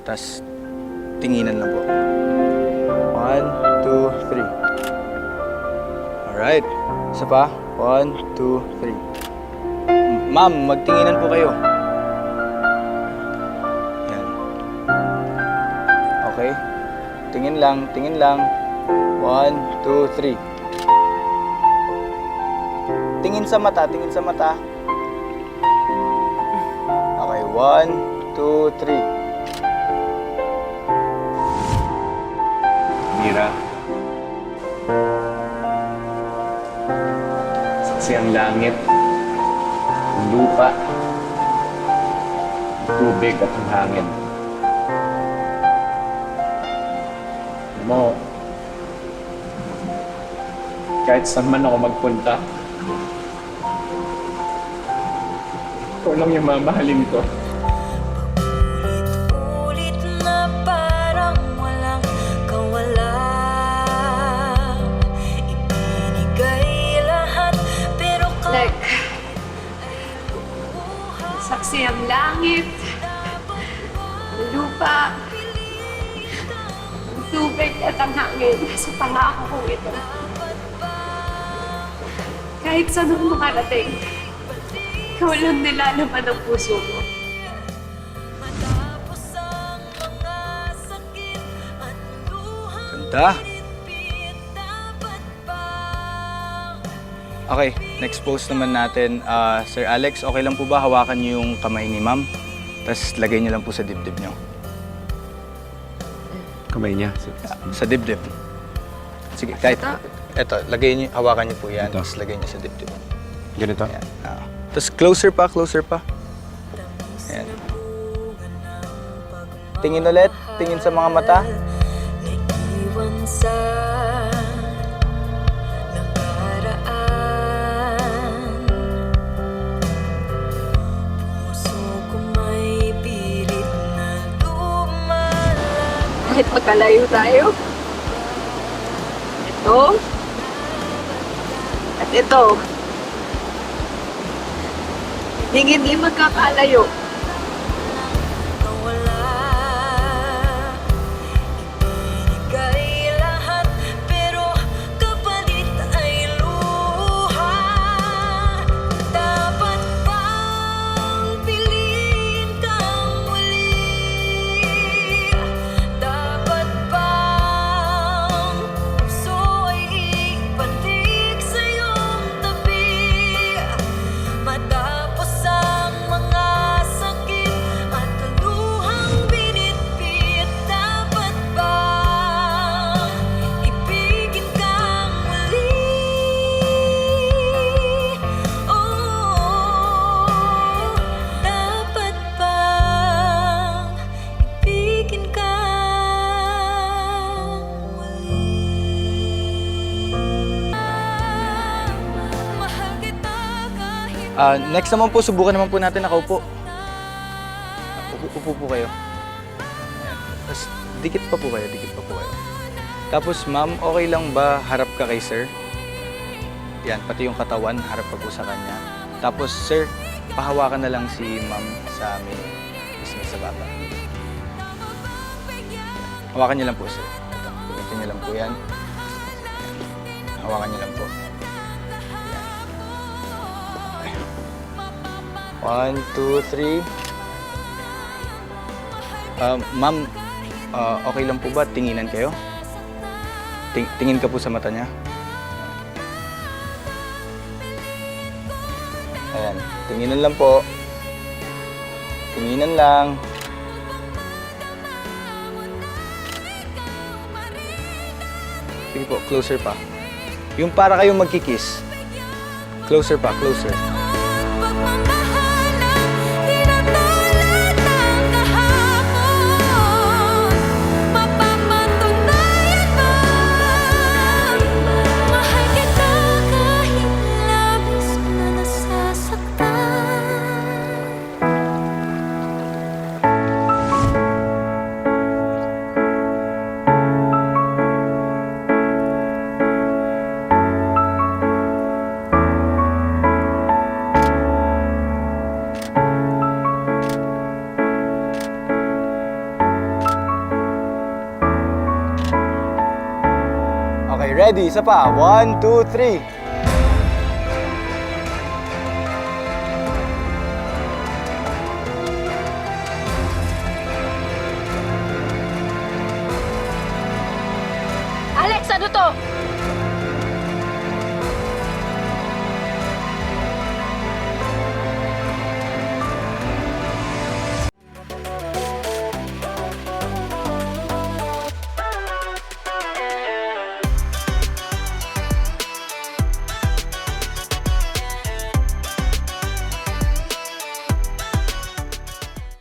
Tapos, tinginan lang po. One, two, three. Alright. Isa pa. One, two, three. Ma'am, magtinginan po kayo. Yan. Okay. Tingin lang, tingin lang. One, two, three. Tingin sa mata, tingin sa mata. Okay, one, two, three. Mira. Saksi ang langit, ang lupa, ang tubig at ang hangin. Mo, kahit saan man ako magpunta, ikaw lang yung mamahalin ko. Saksi ang langit, ang lupa, ang tubig at ang hangin sa pangako kong ito. Kahit saan ako makarating, ikaw lang nilalaman ang puso ko. Ang Ganda. Okay, next post naman natin. Ah, Sir Alex, okay lang po ba hawakan niyo yung kamay ni ma'am? Tapos lagay niyo lang po sa dibdib niyo. Kamay niya. Sa dibdib. Sige, kahit... Ito, lagay niyo, hawakan niyo po yan. Tapos lagay niyo sa dibdib. Ganito? Ayan. Ah. Tapos closer pa, closer pa. Ayan. Tingin ulit, tingin sa mga mata. Kahit magkalayo tayo. Ito. At ito. Hindi hindi magkakalayo. Ah, next naman po, subukan naman po natin nakaupo. Upo, upo po kayo. Tapos, dikit pa po kayo, dikit pa po kayo. Tapos, ma'am, okay lang ba harap ka kay sir? Yan, pati yung katawan, harap pa po sa kanya. Tapos, sir, pahawakan na lang si ma'am sa amin. Mismo sa baba. Hawakan niyo lang po, sir. Ito, niyo lang po yan. Hawakan niyo lang po. One, two, three. Um, ma'am, ah, okay lang po ba tinginan kayo? Ting- tingin ka po sa mata niya. Ayan, tinginan lang po. Tinginan lang. Sige po, closer pa. Yung para kayong magkikiss. Closer pa, closer. Ready? Isa pa. One, two, three. Alex, ano to?